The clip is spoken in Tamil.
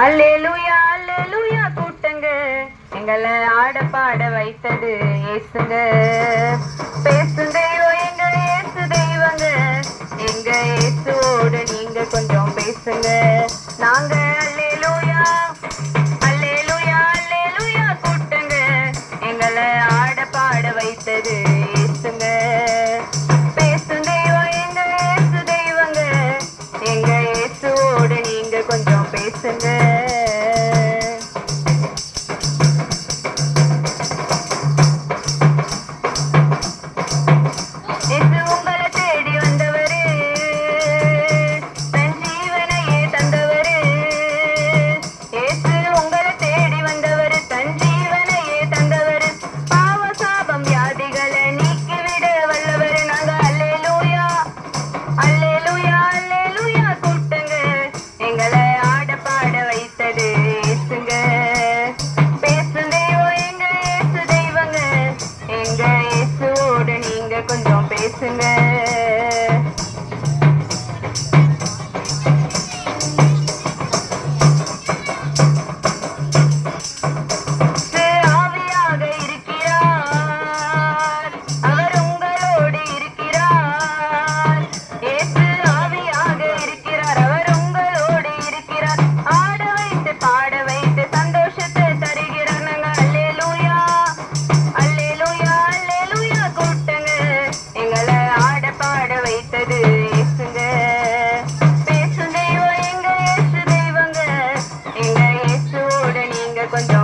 அல்லேலுயா அல்லேலுயா கூட்டங்க. எங்களை ஆட பாட வைத்தது ஏசுங்க பேசுங்க எங்க ஏசு தெய்வங்க. எங்க ஏசுவோடு நீங்க கொஞ்சம் பேசுங்க. நாங்க அல்லேலுயா அல்லேலுயா அல்லேலுயா கூட்டங்க. எங்களை ஆட பாட வைத்தது கொஞ்சம் பேசுங்க. கொஞ்சம் பேசுங்க. cuando